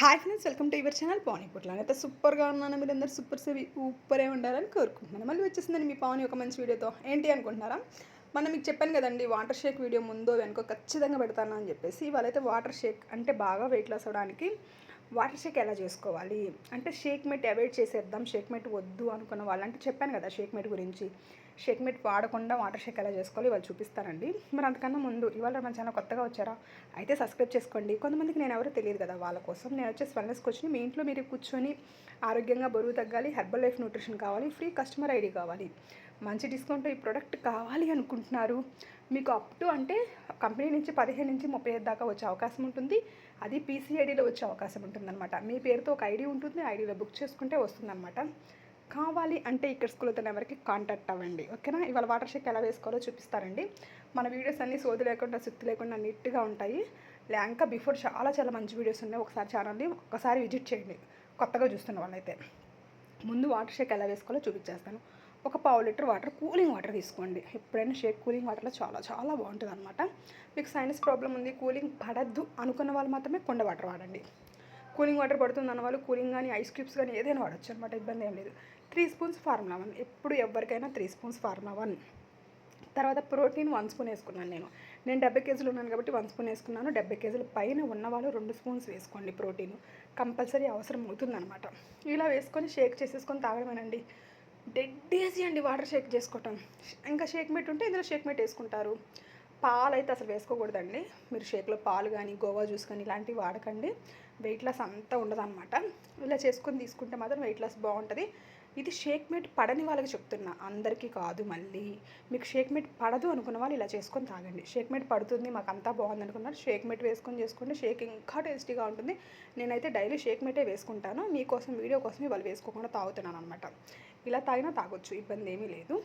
Hi friends welcome to your channel Pavani Putla అయితే సూపర్గా ఉన్నాను. మీరు అందరు సూపర్ సేవి సూపరే ఉండాలని కోరుకుంటున్నాను. మళ్ళీ వచ్చేసిందండి మీ పావని ఒక మంచి వీడియోతో ఏంటి అనుకుంటున్నారా? మనం మీకు చెప్పాను కదండి వాటర్ షేక్ వీడియో ముందో వెనుక ఖచ్చితంగా పెడతాను అని చెప్పేసి ఇవాళైతే వాటర్ షేక్ అంటే బాగా వెయిట్ లాస్ అవ్వడానికి వాటర్ షేక్ ఎలా చేసుకోవాలి? అంటే షేక్ మెట్ అవాయిడ్ చేసేద్దాం షేక్ మెట్ వద్దు అనుకున్న వాళ్ళు అంటే చెప్పాను కదా షేక్ మెట్ గురించి. షేక్ మెట్ వాడకుండా వాటర్ షేక్ ఎలా చేసుకోవాలి వాళ్ళు చూపిస్తారండి మరి అంతకన్నా ముందు ఇవాళ మన ఛానల్ కొత్తగా వచ్చారా? అయితే సబ్స్క్రైబ్ చేసుకోండి. కొంతమందికి నేను ఎవరో తెలియదు కదా వాళ్ళ కోసం. నేను వచ్చేసి వెల్నెస్కి వచ్చి మీ ఇంట్లో మీరు కూర్చొని ఆరోగ్యంగా బరువు తగ్గాలి హెర్బల్ లైఫ్ న్యూట్రిషన్ కావాలి ఫ్రీ కస్టమర్ ఐడి కావాలి. మంచి డిస్కౌంట్ ఈ ప్రోడక్ట్ కావాలి అనుకుంటున్నారు. మీకు అప్ టు అంటే కంపెనీ నుంచి పదిహేను నుంచి ముప్పై ఐదు దాకా వచ్చే అవకాశం ఉంటుంది. అది పీసీఐడిలో వచ్చే అవకాశం ఉంటుందన్నమాట. మీ పేరుతో ఒక ఐడి ఉంటుంది. ఐడిలో బుక్ చేసుకుంటే వస్తుందన్నమాట. కావాలి అంటే ఇక్కడ స్కూల్ ఎవరికి కాంటాక్ట్ అవ్వండి. ఓకేనా? ఇవాళ వాటర్ షేక్ ఎలా వేసుకోవాలో చూపిస్తారండి. మన వీడియోస్ అన్నీ సోది లేకుండా సుత్తి లేకుండా నీట్గా ఉంటాయి. లేక బిఫోర్ చాలా చాలా మంచి వీడియోస్ ఉన్నాయి. ఒకసారి ఛానల్ని ఒకసారి విజిట్ చేయండి. కొత్తగా చూస్తున్న వాళ్ళైతే. ముందు వాటర్ షేక్ ఎలా వేసుకోవాలో చూపించేస్తాను. ఒక పావు లీటర్ వాటర్ కూలింగ్ వాటర్ తీసుకోండి. ఎప్పుడైనా షేక్ కూలింగ్ వాటర్లో చాలా చాలా బాగుంటుంది అనమాట మీకు సైనస్ ప్రాబ్లం ఉంది కూలింగ్ పడద్దు అనుకున్న వాళ్ళు మాత్రమే కొండ వాటర్ వాడండి. కూలింగ్ వాటర్ పడుతుంది అన్న వాళ్ళు కూలింగ్ కానీ ఐస్ క్యూబ్స్ కానీ ఏదైనా వాడచ్చు అనమాట ఇబ్బంది ఏం లేదు. త్రీ స్పూన్స్ ఫార్ములా వన్ ఎప్పుడు ఎవరికైనా త్రీ స్పూన్స్ ఫార్ములా వన్. తర్వాత ప్రోటీన్ వన్ స్పూన్ వేసుకున్నాను నేను. నేను డెబ్బై కేజీలు ఉన్నాను కాబట్టి వన్ స్పూన్ వేసుకున్నాను. డెబ్బై కేజీల పైన ఉన్న వాళ్ళు రెండు స్పూన్స్ వేసుకోండి ప్రోటీన్. కంపల్సరీ అవసరం అవుతుందన్నమాట. ఇలా వేసుకొని షేక్ చేసేసుకొని తాగడమేనండి. డెడ్ ఈజీ అండి వాటర్ షేక్ చేసుకోవటం. ఇంకా షేక్ మీట్ ఉంటే ఇందులో షేక్ మీట్ వేసుకుంటారు. పాలు అయితే అసలు వేసుకోకూడదండి. మీరు షేక్లో పాలు కానీ గోవా జ్యూస్ కానీ ఇలాంటివి వాడకండి. వెయిట్ లాస్ అంతా ఉండదన్నమాట. ఇలా చేసుకొని తీసుకుంటే మాత్రం వెయిట్ లాస్ బాగుంటుంది. ఇది షేక్ మేట్ పడని వాళ్ళకి చెప్తున్నా. అందరికీ కాదు మళ్ళీ. మీకు షేక్ మేట్ పడదు అనుకున్న వాళ్ళు ఇలా చేసుకొని తాగండి. షేక్ మేట్ పడుతుంది మాకు అంతా బాగుంది అనుకున్నారు. షేక్ మేట్ వేసుకొని చేసుకుంటే షేక్ ఇంకా టేస్టీగా ఉంటుంది. నేనైతే డైలీ షేక్ మేటే వేసుకుంటాను. మీకోసం వీడియో కోసం ఇవాళ వేసుకోకుండా తాగుతున్నాను అనమాట ఇలా తాగినా తాగొచ్చు. ఇబ్బంది ఏమీ లేదు.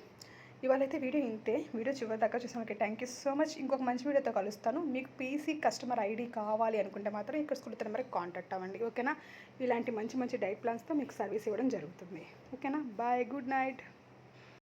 ఇవాళైతే వీడియో ఇంతే. వీడియో చివరి దాకా చూసాను థ్యాంక్ యూ సో మచ్ ఇంకొక మంచి వీడియోతో కలుస్తాను. మీకు పీసీ కస్టమర్ ఐడి కావాలి అనుకుంటే మాత్రం ఇక్కడ స్కూల్ నెంబర్కి కాంటాక్ట్ అవ్వండి. ఓకేనా? ఇలాంటి మంచి మంచి డైట్ ప్లాన్స్తో మీకు సర్వీస్ ఇవ్వడం జరుగుతుంది. ఓకేనా? Bye good night